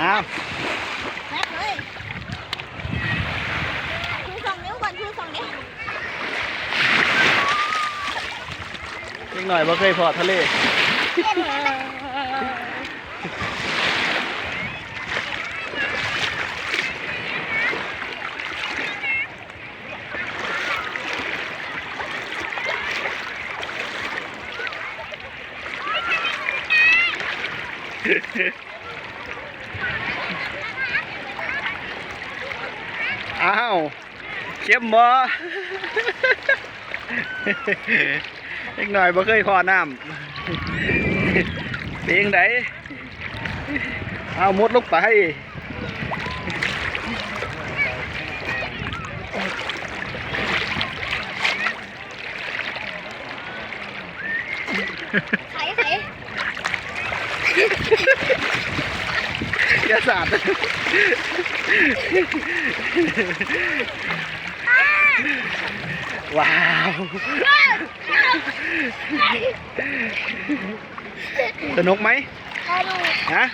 อ้าวแม็กเลยชูสองนิ้วก่อนชูสองนิ้วเล็กหน่อยบ่เคยพอทะเล อ้าวเข้มบ่เล็กหน่อยบ่เคยพอน้ำเปียงไดเอามุดลงไปไข่ไข่ อย่าสาดว้าวสนุกไหมเอาดูฮะ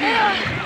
Yeah.